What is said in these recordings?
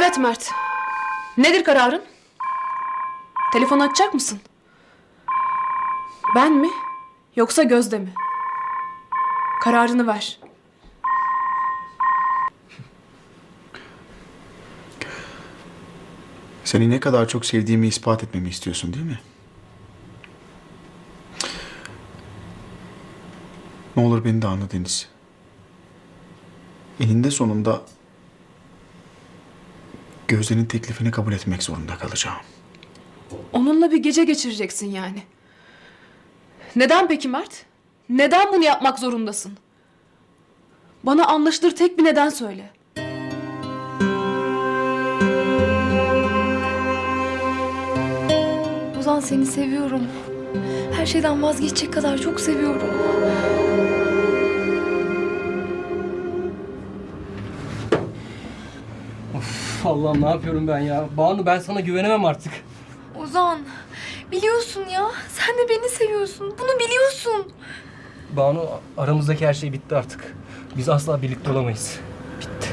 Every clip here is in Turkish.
Evet Mert. Nedir kararın? Telefon açacak mısın? Ben mi? Yoksa Gözde mi? Kararını ver. Seni ne kadar çok sevdiğimi ispat etmemi istiyorsun değil mi? Ne olur beni de anla Deniz. Eninde sonunda Gözde'nin teklifini kabul etmek zorunda kalacağım. Onunla bir gece geçireceksin yani. Neden peki Mert? Neden bunu yapmak zorundasın? Bana anlaşılır tek bir neden söyle. Ozan seni seviyorum. Her şeyden vazgeçecek kadar çok seviyorum. Allah'ım ne yapıyorum ben ya? Banu ben sana güvenemem artık. Ozan biliyorsun ya sen de beni seviyorsun. Bunu biliyorsun. Banu aramızdaki her şey bitti artık. Biz asla birlikte olamayız. Bitti.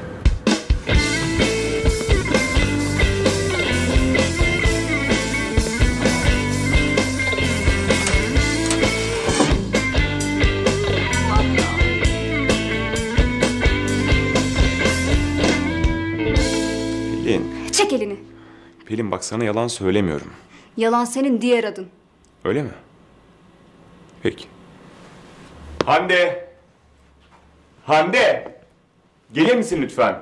Pelin bak sana yalan söylemiyorum. Yalan senin diğer adın. Öyle mi? Peki. Hande! Hande! Gelir misin lütfen?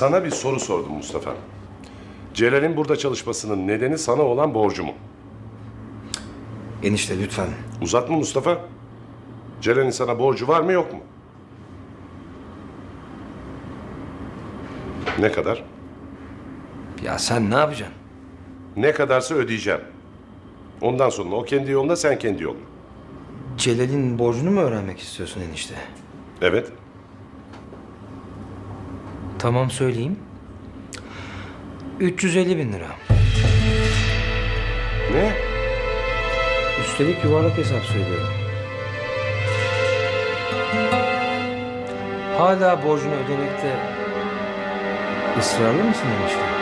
Sana bir soru sordum Mustafa. Celal'in burada çalışmasının nedeni sana olan borcu mu? Enişte lütfen. Uzatma Mustafa. Celal'in sana borcu var mı yok mu? Ne kadar? Ya sen ne yapacaksın? Ne kadarsa ödeyeceğim. Ondan sonra o kendi yolunda sen kendi yoluna. Celal'in borcunu mu öğrenmek istiyorsun enişte? Evet. Tamam söyleyeyim. 350 bin lira. Ne? Üstelik yuvarlak hesap söylüyorum. Hala borcunu ödemekte ısrarlı mısın enişte?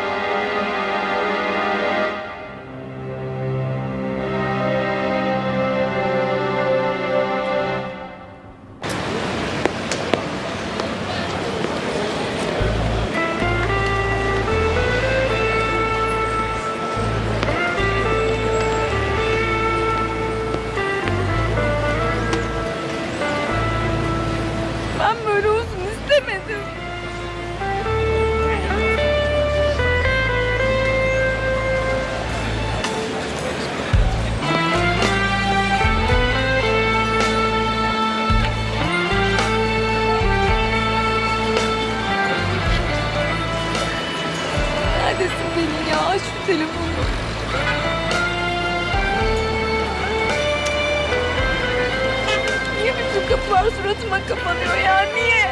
Kapılar suratıma kapanıyor ya? Niye?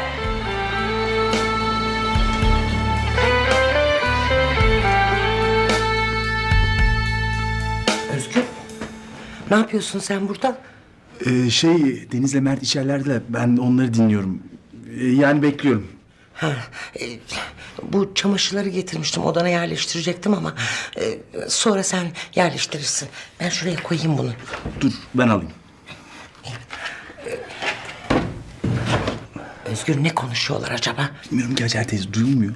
Özgür, ne yapıyorsun sen burada? Ee, şey Deniz'le Mert içerlerde ben onları dinliyorum. Ee, yani bekliyorum. Ha, e, bu çamaşırları getirmiştim, odana yerleştirecektim ama e, sonra sen yerleştirirsin. Ben şuraya koyayım bunu. Dur ben alayım. Özgür ne konuşuyorlar acaba? Bilmiyorum ki Hacer teyze duyulmuyor.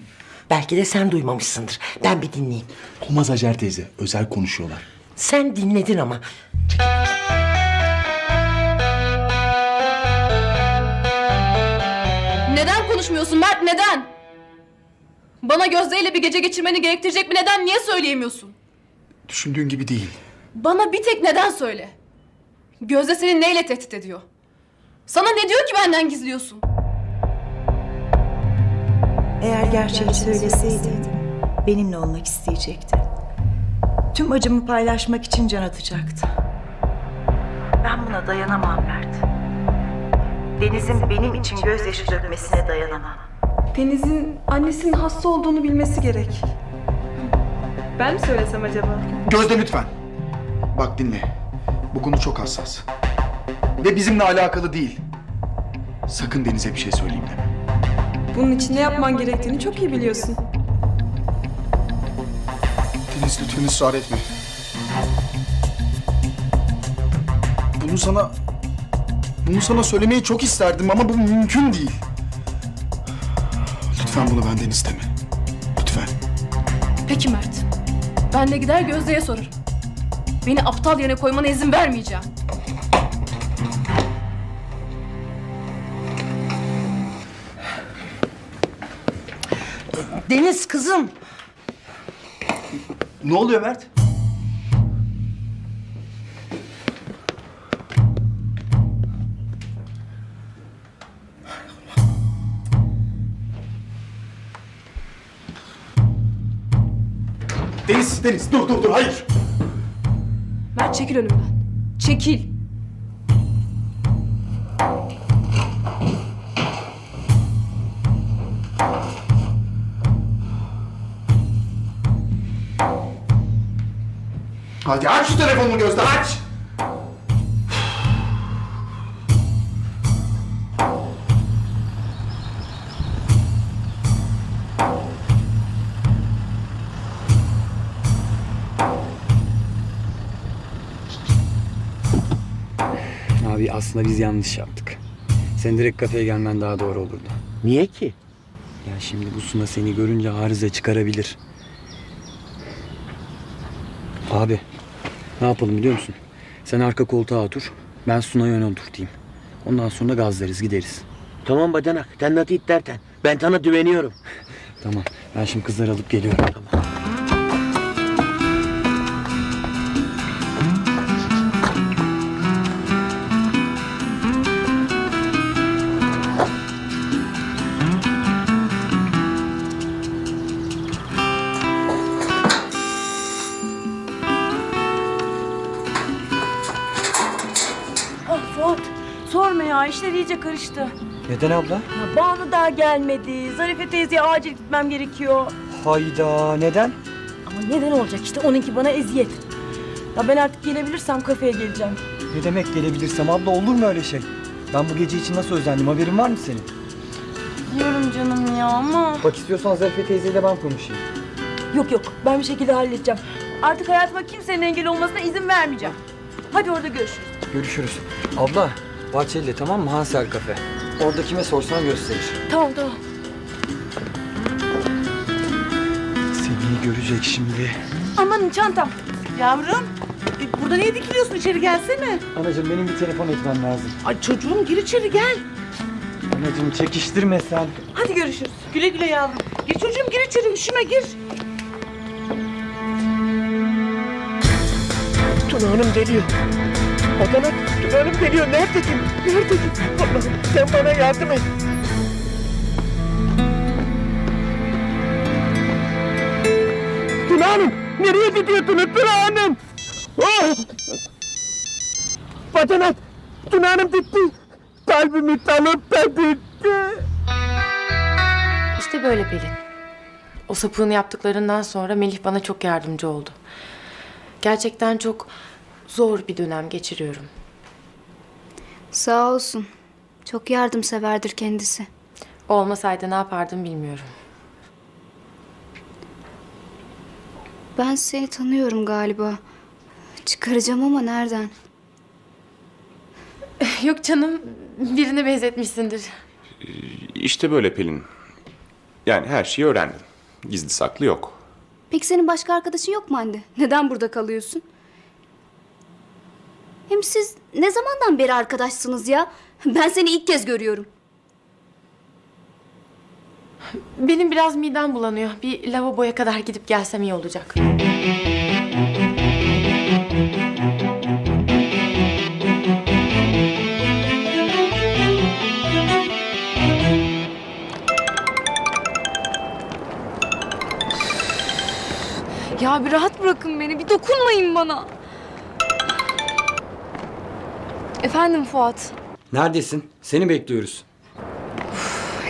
Belki de sen duymamışsındır. Ben bir dinleyeyim. Olmaz Hacer teyze. Özel konuşuyorlar. Sen dinledin ama. Neden konuşmuyorsun Mert neden? Bana Gözde ile bir gece geçirmeni gerektirecek bir neden niye söyleyemiyorsun? Düşündüğün gibi değil. Bana bir tek neden söyle. Gözde seni neyle tehdit ediyor? Sana ne diyor ki benden gizliyorsun? Eğer gerçeği söyleseydi benimle olmak isteyecekti. Tüm acımı paylaşmak için can atacaktı. Ben buna dayanamam Mert. Deniz'in benim için gözyaşı dökmesine dayanamam. Deniz'in annesinin hasta olduğunu bilmesi gerek. Ben mi söylesem acaba? Gözde lütfen. Bak dinle. Bu konu çok hassas. Ve bizimle alakalı değil. Sakın Deniz'e bir şey söyleyeyim deme. Bunun için ne yapman gerektiğini çok iyi biliyorsun. Deniz lütfen ısrar etme. Bunu sana... Bunu sana söylemeyi çok isterdim ama bu mümkün değil. Lütfen bunu benden isteme. Lütfen. Peki Mert. Ben de gider Gözde'ye sorarım. Beni aptal yerine koymana izin vermeyeceğim. Deniz kızım. Ne oluyor Mert? Deniz, Deniz dur dur dur hayır. Mert çekil önümden. Çekil. Hadi aç şu telefonunu Gözde aç. Abi aslında biz yanlış yaptık. Sen direkt kafeye gelmen daha doğru olurdu. Niye ki? Ya şimdi bu Suna seni görünce arıza çıkarabilir. Abi ne yapalım biliyor musun? Sen arka koltuğa otur. Ben Suna'yı öne oturtayım. Ondan sonra gazlarız gideriz. Tamam bacanak. Sen nasıl istersen. Ben sana güveniyorum. Tamam ben şimdi kızları alıp geliyorum. Ah iyice karıştı. Neden abla? Ya Banu daha gelmedi. Zarife teyzeye acil gitmem gerekiyor. Hayda neden? Ama neden olacak işte onunki bana eziyet. Ya ben artık gelebilirsem kafeye geleceğim. Ne demek gelebilirsem abla olur mu öyle şey? Ben bu gece için nasıl özendim haberin var mı senin? Diyorum canım ya ama. Bak istiyorsan Zarife teyzeyle ben konuşayım. Yok yok ben bir şekilde halledeceğim. Artık hayatıma kimsenin engel olmasına izin vermeyeceğim. Hadi orada görüşürüz. Görüşürüz. Abla Bahçeli'de tamam mı Hansel Kafe. Orada kime sorsan gösterir. Tamam tamam. Seni görecek şimdi. Aman çantam. Yavrum, e, burada niye dikiliyorsun? İçeri gelsene. Anacığım benim bir telefon etmem lazım. Ay çocuğum gir içeri gel. Anacığım çekiştirme sen. Hadi görüşürüz. Güle güle yavrum. Gir çocuğum gir içeri üşüme gir. Tuna Hanım geliyor. Bacanak Tuna Hanım geliyor. Neredesin? Neredesin? Allah'ım sen bana yardım et. Tuna Hanım nereye gidiyorsunuz Tuna Hanım? Oh! Bacanak Tuna Hanım gitti. Kalbimi çalıp da. İşte böyle Pelin. O sapığın yaptıklarından sonra Melih bana çok yardımcı oldu. Gerçekten çok zor bir dönem geçiriyorum. Sağ olsun. Çok yardımseverdir kendisi. O olmasaydı ne yapardım bilmiyorum. Ben seni tanıyorum galiba. Çıkaracağım ama nereden? Yok canım, birine benzetmişsindir. İşte böyle Pelin. Yani her şeyi öğrendim. Gizli saklı yok. Peki senin başka arkadaşın yok mu anne? Neden burada kalıyorsun? Hem siz ne zamandan beri arkadaşsınız ya? Ben seni ilk kez görüyorum. Benim biraz midem bulanıyor. Bir lavaboya kadar gidip gelsem iyi olacak. Ya bir rahat bırakın beni. Bir dokunmayın bana. Efendim Fuat. Neredesin? Seni bekliyoruz.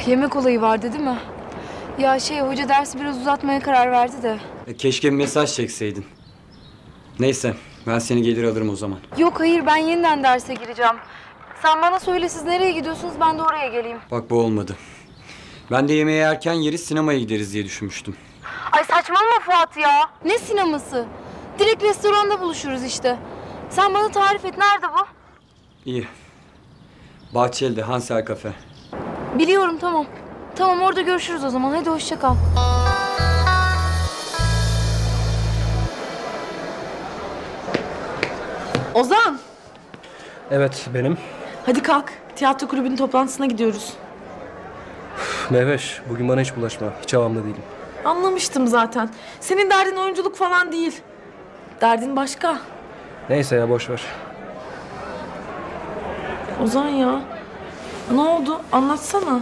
Yemek olayı vardı değil mi? Ya şey hoca dersi biraz uzatmaya karar verdi de. E, Keşke bir mesaj çekseydin. Neyse ben seni gelir alırım o zaman. Yok hayır ben yeniden derse gireceğim. Sen bana söyle siz nereye gidiyorsunuz ben de oraya geleyim. Bak bu olmadı. Ben de yemeği yerken yeriz sinemaya gideriz diye düşünmüştüm. Ay saçmalama Fuat ya. Ne sineması? Direkt restoranda buluşuruz işte. Sen bana tarif et nerede bu? İyi. Bahçeli'de Hansel Kafe. Biliyorum tamam. Tamam orada görüşürüz o zaman. Hadi hoşça kal. Ozan, Evet benim. hadi kalk. Tiyatro kulübünün toplantısına gidiyoruz. Mehveş bugün bana hiç bulaşma. Hiç havamda değilim. Anlamıştım zaten. Senin derdin oyunculuk falan değil. Derdin başka. Neyse ya boş ver. Ozan ya. Ne oldu? Anlatsana.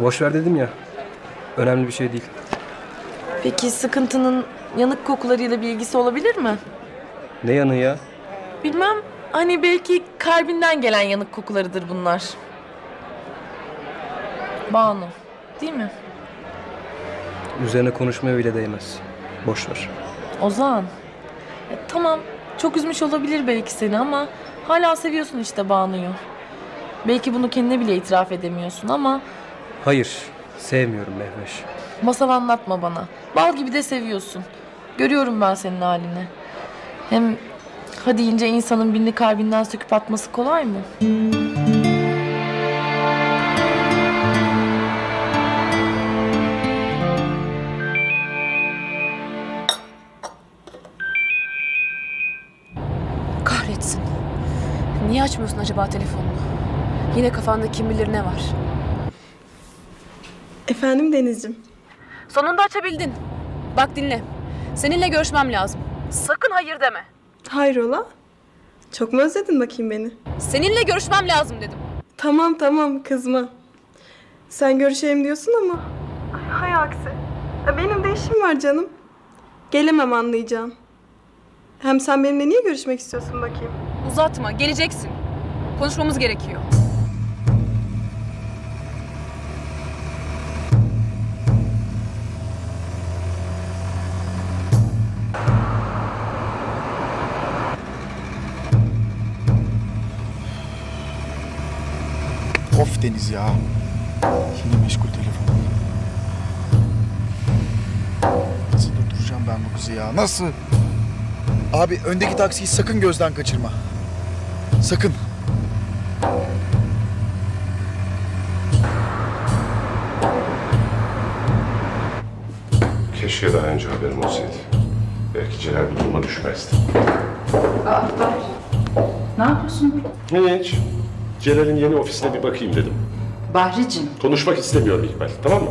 Boş ver dedim ya. Önemli bir şey değil. Peki sıkıntının yanık kokularıyla bir ilgisi olabilir mi? Ne yanı ya? Bilmem. Hani belki kalbinden gelen yanık kokularıdır bunlar. Banu. Değil mi? Üzerine konuşmaya bile değmez. Boş ver. Ozan. e, tamam. Çok üzmüş olabilir belki seni ama hala seviyorsun işte Banu'yu. Belki bunu kendine bile itiraf edemiyorsun ama Hayır. Sevmiyorum Mehveş. masal anlatma bana. Bal gibi de seviyorsun. Görüyorum ben senin halini. Hem hadi ince insanın birini kalbinden söküp atması kolay mı? Acaba telefonunu? Yine kafanda kim bilir ne var. Efendim Deniz'ciğim. Sonunda açabildin. Bak dinle. Seninle görüşmem lazım. Sakın hayır deme. Hayrola? Çok mu özledin bakayım beni? Seninle görüşmem lazım dedim. Tamam tamam kızma. Sen görüşelim diyorsun ama. Hay aksi. Benim de işim var canım. Gelemem anlayacağım. Hem sen benimle niye görüşmek istiyorsun bakayım? Uzatma, geleceksin. Konuşmamız gerekiyor. Of Deniz ya. Yine meşgul telefon. Nasıl durduracağım ben bu kızı ya? Nasıl? Abi öndeki taksiyi sakın gözden kaçırma. Sakın. Keşke daha önce haberim olsaydı. Belki Celal bu duruma düşmezdi. Ne yapıyorsun burada? Hiç. Celal'in yeni ofisine bir bakayım dedim. Bahricim. Konuşmak istemiyorum İkbal, tamam mı?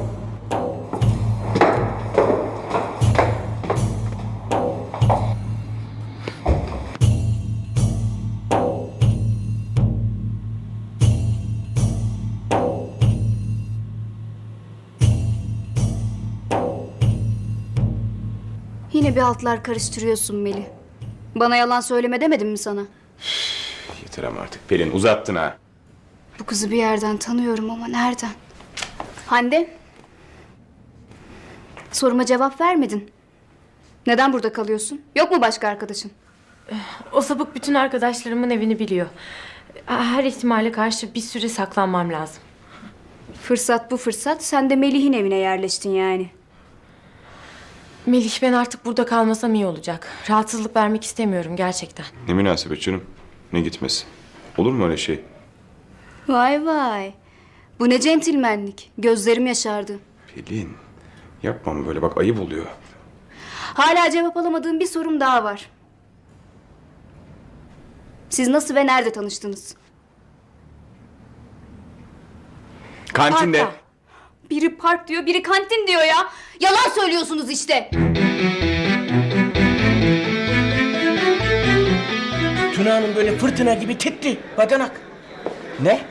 Altlar karıştırıyorsun Melih. Bana yalan söyleme demedim mi sana? Yeter ama artık Pelin uzattın ha. Bu kızı bir yerden tanıyorum ama nereden? Hande. Soruma cevap vermedin. Neden burada kalıyorsun? Yok mu başka arkadaşın? O sapık bütün arkadaşlarımın evini biliyor. Her ihtimale karşı bir süre saklanmam lazım. Fırsat bu fırsat. Sen de Melih'in evine yerleştin yani. Melih ben artık burada kalmasam iyi olacak. Rahatsızlık vermek istemiyorum gerçekten. Ne münasebet canım. Ne gitmesi. Olur mu öyle şey? Vay vay. Bu ne centilmenlik. Gözlerim yaşardı. Pelin yapmam böyle bak ayıp oluyor. Hala cevap alamadığım bir sorum daha var. Siz nasıl ve nerede tanıştınız? Kantinde. Parkta. Biri park diyor, biri kantin diyor ya. Yalan söylüyorsunuz işte. Tuna Hanım böyle fırtına gibi titti bacanak. Ne?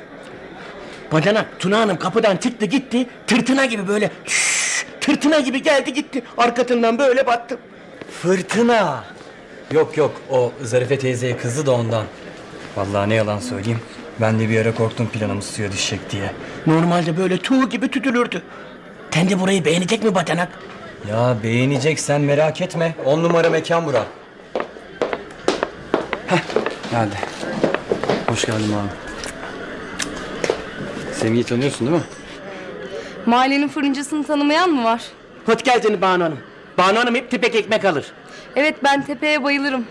Bacanak Tuna Hanım kapıdan çıktı gitti tırtına gibi böyle şşş, tırtına gibi geldi gitti arkasından böyle battım. Fırtına. Yok yok o Zarife teyzeye kızdı da ondan. Vallahi ne yalan söyleyeyim. Ben de bir ara korktum planımız suya düşecek diye. Normalde böyle tuğ gibi tütülürdü. Sen de burayı beğenecek mi bacanak? Ya beğeneceksen merak etme. On numara mekan bura. Heh geldi. Hoş geldin abi. Semih'i tanıyorsun değil mi? Mahallenin fırıncısını tanımayan mı var? Hoş geldin Banu Hanım. Banu Hanım hep tepek ekmek alır. Evet ben tepeye bayılırım.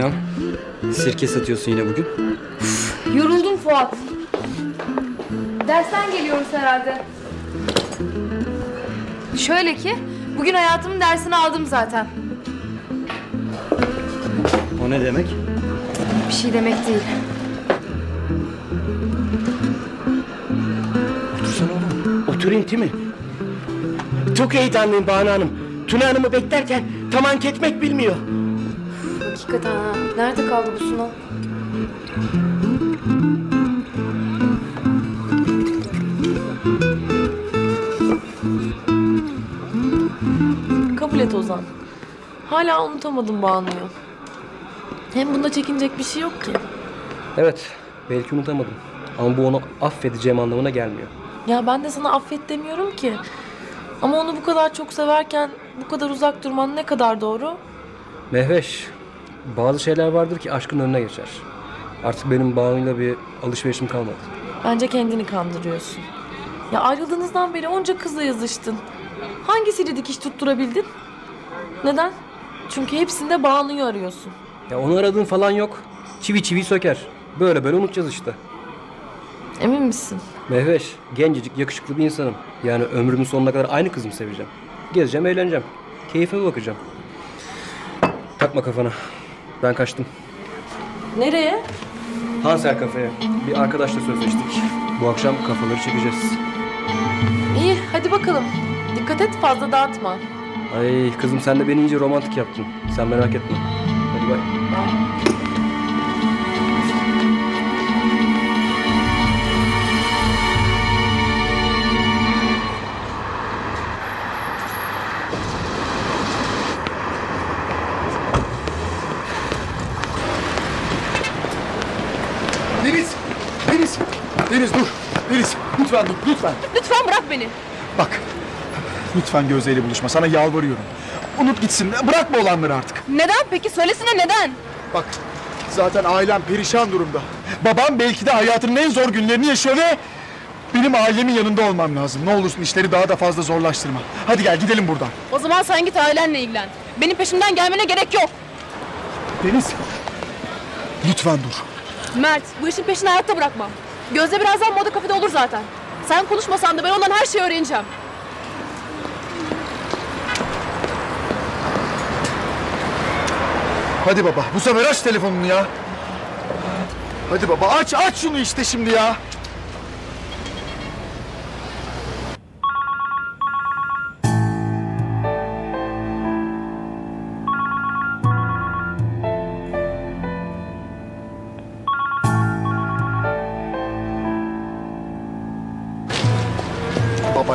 Ne o? Sirke satıyorsun yine bugün. Yoruldum Fuat. Dersten geliyoruz herhalde. Şöyle ki bugün hayatımın dersini aldım zaten. O ne demek? Bir şey demek değil. Oturayım değil mi? Çok heyecanlıyım Banu Hanım. Tuna Hanım'ı beklerken tam ank etmek bilmiyor. Hakikaten ha. Nerede kaldı bu Suna? Kabul et Ozan. Hala unutamadım Banu'yu. Hem bunda çekinecek bir şey yok ki. Evet belki unutamadım. Ama bu onu affedeceğim anlamına gelmiyor. Ya ben de sana affet demiyorum ki. Ama onu bu kadar çok severken bu kadar uzak durman ne kadar doğru? Mehveş, bazı şeyler vardır ki aşkın önüne geçer. Artık benim Banu'yla bir alışverişim kalmadı. Bence kendini kandırıyorsun. Ya ayrıldığınızdan beri onca kızla yazıştın. Hangisiyle dikiş tutturabildin? Neden? Çünkü hepsinde Banu'yu arıyorsun. Ya onu aradığın falan yok. Çivi çivi söker. Böyle böyle unutacağız işte. Emin misin? Mehveş, gencecik, yakışıklı bir insanım. Yani ömrümün sonuna kadar aynı kızımı seveceğim. Gezeceğim, eğleneceğim. Keyfime bakacağım. Takma kafana. Ben kaçtım. Nereye? Hansel kafeye. Bir arkadaşla sözleştik. Bu akşam kafaları çekeceğiz. İyi hadi bakalım. Dikkat et fazla dağıtma. Ay kızım sen de beni iyice romantik yaptın. Sen merak etme. Hadi bay. Deniz! Lütfen lütfen. Bırak beni. Bak lütfen Gözde ile buluşma sana yalvarıyorum. Unut gitsin bırakma olanları artık. Neden peki? Söylesene neden? Bak zaten ailem perişan durumda. Babam belki de hayatının en zor günlerini yaşıyor ve benim ailemin yanında olmam lazım. Ne olursun işleri daha da fazla zorlaştırma. Hadi gel gidelim buradan. O zaman sen git ailenle ilgilen. Benim peşimden gelmene gerek yok. Deniz lütfen dur. Mert, bu işin peşini hayatta bırakmam. Gözde birazdan moda kafede olur zaten. Sen konuşmasan da ben ondan her şeyi öğreneceğim. Hadi baba bu sefer aç telefonunu ya. Hadi baba aç aç şunu işte şimdi ya.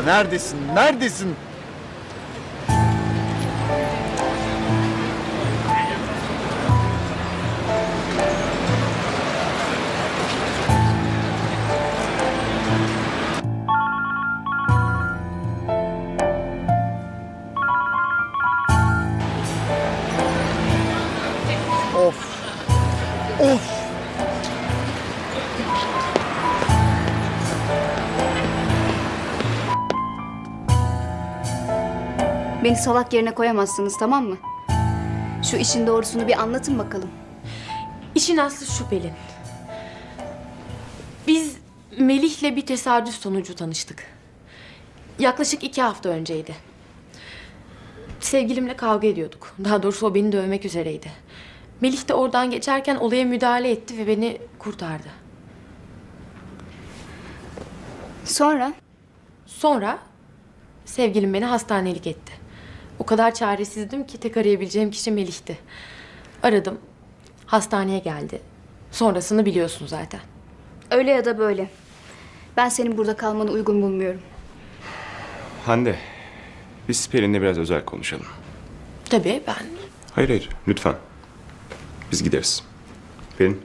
Neredesin? Neredesin? Beni salak yerine koyamazsınız tamam mı? Şu işin doğrusunu bir anlatın bakalım. İşin aslı şu Pelin. Biz Melih'le bir tesadüf sonucu tanıştık. Yaklaşık iki hafta önceydi. Sevgilimle kavga ediyorduk. Daha doğrusu o beni dövmek üzereydi. Melih de oradan geçerken olaya müdahale etti ve beni kurtardı. Sonra? Sonra sevgilim beni hastanelik etti. O kadar çaresizdim ki tek arayabileceğim kişi Melih'ti. Aradım. Hastaneye geldi. Sonrasını biliyorsun zaten. Öyle ya da böyle. Ben senin burada kalmanı uygun bulmuyorum. Hande, biz Pelin'le biraz özel konuşalım. Tabii ben Hayır hayır, lütfen. Biz gideriz. Pelin,